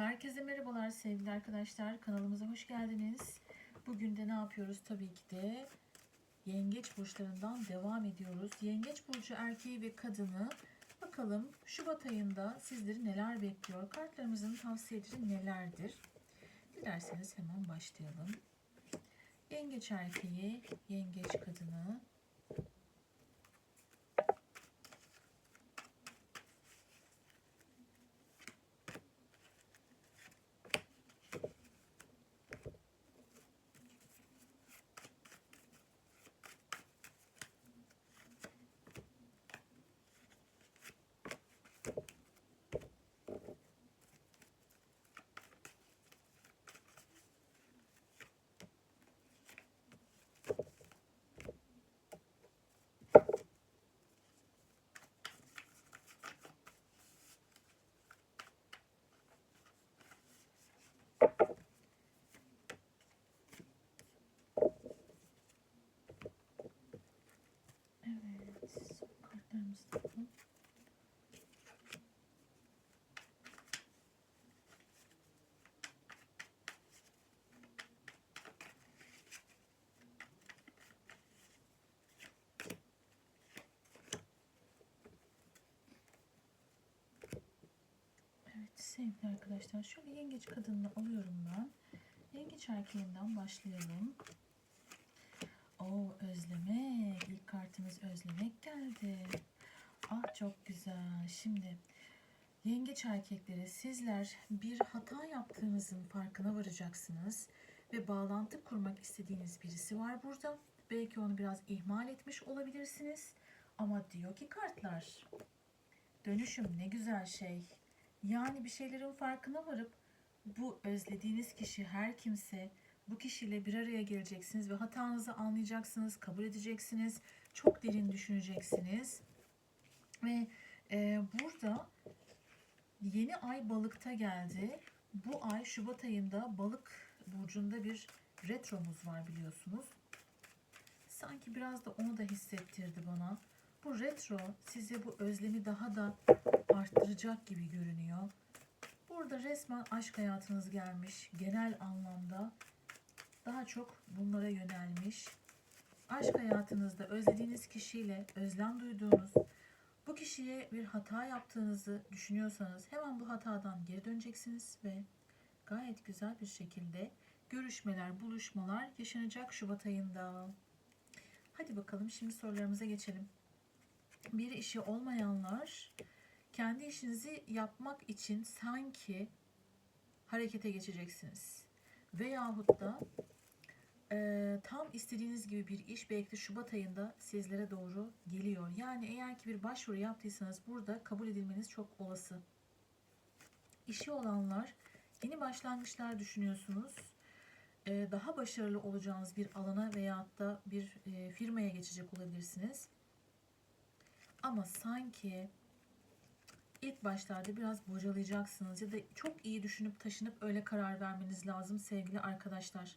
Herkese merhabalar sevgili arkadaşlar. Kanalımıza hoş geldiniz. Bugün de ne yapıyoruz? Tabii ki de yengeç burçlarından devam ediyoruz. Yengeç burcu erkeği ve kadını bakalım Şubat ayında sizleri neler bekliyor? Kartlarımızın tavsiyeleri nelerdir? Dilerseniz hemen başlayalım. Yengeç erkeği, yengeç kadını, Evet, son alalım. Evet sevgili arkadaşlar şöyle yengeç kadınını alıyorum ben. Yengeç erkeğinden başlayalım. O özlemek. İlk kartımız özlemek geldi. Ah çok güzel. Şimdi yengeç erkekleri sizler bir hata yaptığınızın farkına varacaksınız ve bağlantı kurmak istediğiniz birisi var burada. Belki onu biraz ihmal etmiş olabilirsiniz. Ama diyor ki kartlar dönüşüm ne güzel şey. Yani bir şeylerin farkına varıp bu özlediğiniz kişi her kimse bu kişiyle bir araya geleceksiniz ve hatanızı anlayacaksınız, kabul edeceksiniz, çok derin düşüneceksiniz. Ve e, burada yeni ay balıkta geldi. Bu ay Şubat ayında balık burcunda bir retromuz var biliyorsunuz. Sanki biraz da onu da hissettirdi bana. Bu retro size bu özlemi daha da arttıracak gibi görünüyor. Burada resmen aşk hayatınız gelmiş. Genel anlamda daha çok bunlara yönelmiş. Aşk hayatınızda özlediğiniz kişiyle özlem duyduğunuz, bu kişiye bir hata yaptığınızı düşünüyorsanız hemen bu hatadan geri döneceksiniz ve gayet güzel bir şekilde görüşmeler, buluşmalar yaşanacak Şubat ayında. Hadi bakalım şimdi sorularımıza geçelim. Bir işi olmayanlar kendi işinizi yapmak için sanki harekete geçeceksiniz. Veyahut da e, tam istediğiniz gibi bir iş belki de Şubat ayında sizlere doğru geliyor. Yani eğer ki bir başvuru yaptıysanız burada kabul edilmeniz çok olası. İşi olanlar yeni başlangıçlar düşünüyorsunuz. E, daha başarılı olacağınız bir alana veyahut da bir e, firmaya geçecek olabilirsiniz. Ama sanki ilk başlarda biraz bocalayacaksınız ya da çok iyi düşünüp taşınıp öyle karar vermeniz lazım sevgili arkadaşlar.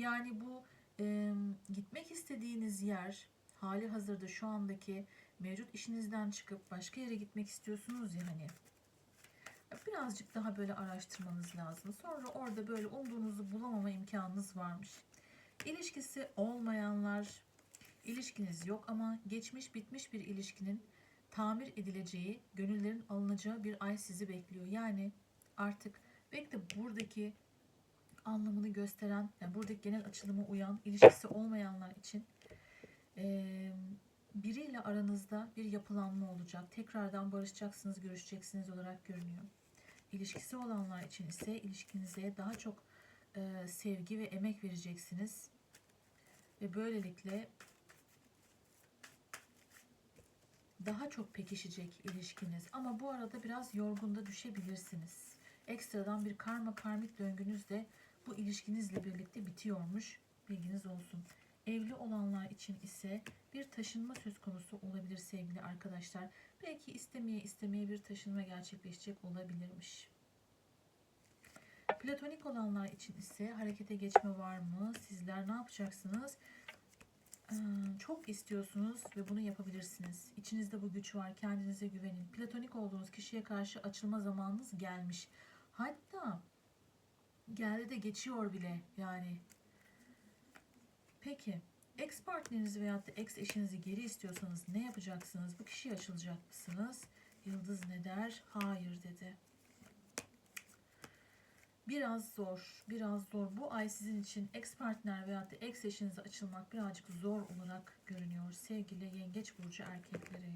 Yani bu e, gitmek istediğiniz yer hali hazırda şu andaki mevcut işinizden çıkıp başka yere gitmek istiyorsunuz ya hani. Birazcık daha böyle araştırmanız lazım. Sonra orada böyle umduğunuzu bulamama imkanınız varmış. İlişkisi olmayanlar, ilişkiniz yok ama geçmiş bitmiş bir ilişkinin tamir edileceği, gönüllerin alınacağı bir ay sizi bekliyor. Yani artık belki de buradaki anlamını gösteren, yani buradaki genel açılıma uyan, ilişkisi olmayanlar için e, biriyle aranızda bir yapılanma olacak. Tekrardan barışacaksınız, görüşeceksiniz olarak görünüyor. İlişkisi olanlar için ise ilişkinize daha çok e, sevgi ve emek vereceksiniz. Ve böylelikle daha çok pekişecek ilişkiniz. Ama bu arada biraz yorgunda düşebilirsiniz. Ekstradan bir karma karmik döngünüz de bu ilişkinizle birlikte bitiyormuş. Bilginiz olsun. Evli olanlar için ise bir taşınma söz konusu olabilir sevgili arkadaşlar. Belki istemeye istemeye bir taşınma gerçekleşecek olabilirmiş. Platonik olanlar için ise harekete geçme var mı? Sizler ne yapacaksınız? Ee, Çok istiyorsunuz ve bunu yapabilirsiniz. İçinizde bu güç var. Kendinize güvenin. Platonik olduğunuz kişiye karşı açılma zamanınız gelmiş. Hatta geldi de geçiyor bile yani. Peki ex partnerinizi veyahut da ex eşinizi geri istiyorsanız ne yapacaksınız? Bu kişiye açılacak mısınız? Yıldız ne der? Hayır dedi. Biraz zor, biraz zor. Bu ay sizin için ex partner veyahut da ex eşinize açılmak birazcık zor olarak görünüyor. Sevgili yengeç burcu erkekleri.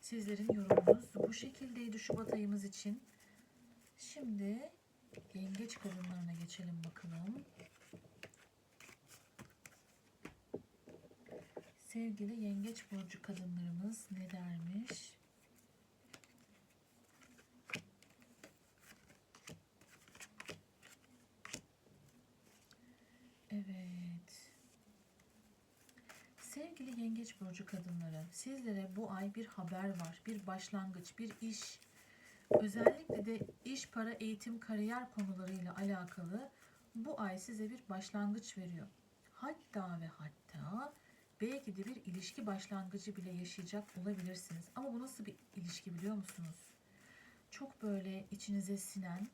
Sizlerin yorumunuz bu şekildeydi Şubat ayımız için. Şimdi yengeç kadınlarına geçelim bakalım. Sevgili yengeç burcu kadınlarımız ne dermiş? Evet. Sevgili yengeç burcu kadınları, sizlere bu ay bir haber var, bir başlangıç, bir iş. Özellikle de iş, para, eğitim, kariyer konularıyla alakalı bu ay size bir başlangıç veriyor. Hatta ve hatta belki de bir ilişki başlangıcı bile yaşayacak olabilirsiniz. Ama bu nasıl bir ilişki biliyor musunuz? Çok böyle içinize sinen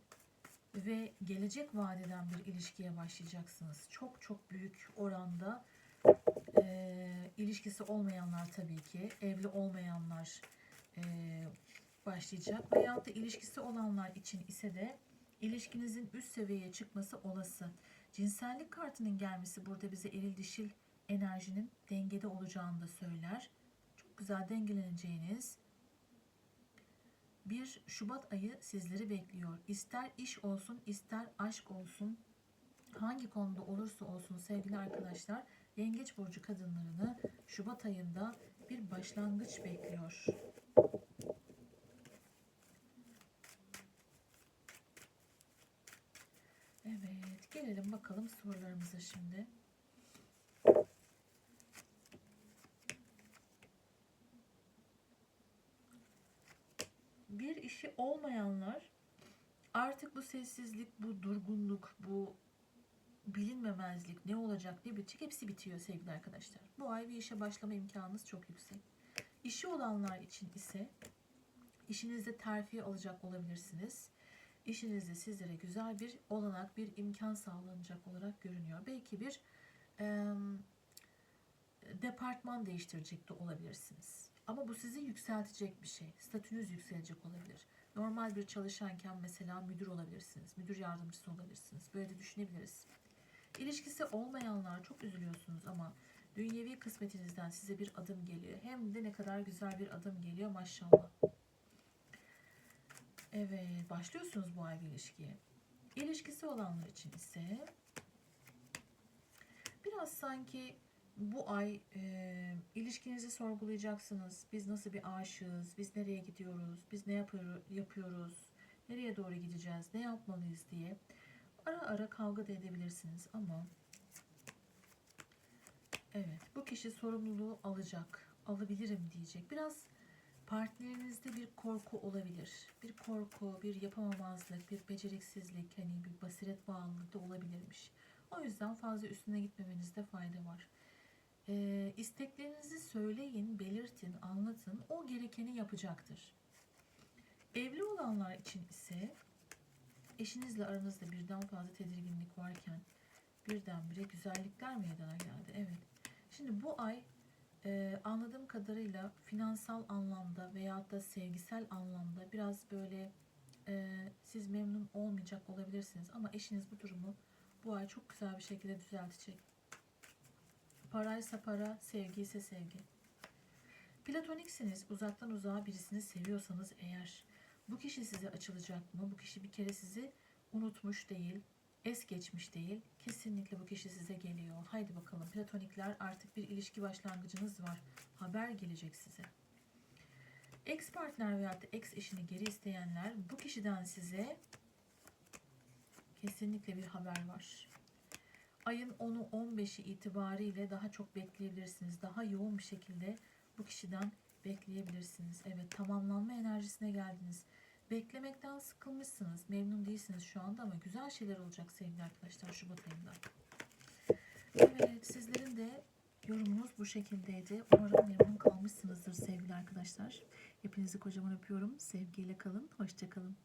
ve gelecek vadeden bir ilişkiye başlayacaksınız. Çok çok büyük oranda e, ilişkisi olmayanlar tabii ki, evli olmayanlar e, başlayacak. Veyahut da ilişkisi olanlar için ise de ilişkinizin üst seviyeye çıkması olası. Cinsellik kartının gelmesi burada bize eril dişil enerjinin dengede olacağını da söyler. Çok güzel dengeleneceğiniz bir Şubat ayı sizleri bekliyor. İster iş olsun, ister aşk olsun, hangi konuda olursa olsun sevgili arkadaşlar, Yengeç burcu kadınlarını Şubat ayında bir başlangıç bekliyor. Evet, gelelim bakalım sorularımıza şimdi. Bir işi olmayanlar artık bu sessizlik, bu durgunluk, bu bilinmemezlik, ne olacak, ne bitecek hepsi bitiyor sevgili arkadaşlar. Bu ay bir işe başlama imkanınız çok yüksek. İşi olanlar için ise işinizde terfi alacak olabilirsiniz. İşinizde sizlere güzel bir olanak, bir imkan sağlanacak olarak görünüyor. Belki bir e, departman değiştirecek de olabilirsiniz. Ama bu sizi yükseltecek bir şey. Statünüz yükselecek olabilir. Normal bir çalışanken mesela müdür olabilirsiniz. Müdür yardımcısı olabilirsiniz. Böyle de düşünebiliriz. İlişkisi olmayanlar çok üzülüyorsunuz ama dünyevi kısmetinizden size bir adım geliyor. Hem de ne kadar güzel bir adım geliyor maşallah. Evet, başlıyorsunuz bu ay bir ilişkiye. İlişkisi olanlar için ise biraz sanki bu ay e, ilişkinizi sorgulayacaksınız. Biz nasıl bir aşığız, biz nereye gidiyoruz, biz ne yapıyor, yapıyoruz, nereye doğru gideceğiz, ne yapmalıyız diye ara ara kavga da edebilirsiniz ama evet bu kişi sorumluluğu alacak, alabilirim diyecek. Biraz partnerinizde bir korku olabilir. Bir korku, bir yapamamazlık, bir beceriksizlik, hani bir basiret bağımlılığı da olabilirmiş. O yüzden fazla üstüne gitmemenizde fayda var. Ee, isteklerinizi söyleyin, belirtin, anlatın. O gerekeni yapacaktır. Evli olanlar için ise eşinizle aranızda birden fazla tedirginlik varken birdenbire güzellikler meydana geldi. Evet. Şimdi bu ay e, anladığım kadarıyla finansal anlamda veyahut da sevgisel anlamda biraz böyle e, siz memnun olmayacak olabilirsiniz ama eşiniz bu durumu bu ay çok güzel bir şekilde düzeltecek. Paraysa para, sevgi ise sevgi. Platoniksiniz, uzaktan uzağa birisini seviyorsanız eğer bu kişi size açılacak mı? Bu kişi bir kere sizi unutmuş değil, es geçmiş değil. Kesinlikle bu kişi size geliyor. Haydi bakalım platonikler artık bir ilişki başlangıcınız var. Haber gelecek size. Ex partner veya da ex eşini geri isteyenler bu kişiden size kesinlikle bir haber var. Ayın 10'u 15'i itibariyle daha çok bekleyebilirsiniz. Daha yoğun bir şekilde bu kişiden bekleyebilirsiniz. Evet tamamlanma enerjisine geldiniz. Beklemekten sıkılmışsınız. Memnun değilsiniz şu anda ama güzel şeyler olacak sevgili arkadaşlar Şubat ayında. Evet sizlerin de yorumunuz bu şekildeydi. Umarım memnun kalmışsınızdır sevgili arkadaşlar. Hepinizi kocaman öpüyorum. Sevgiyle kalın. Hoşçakalın.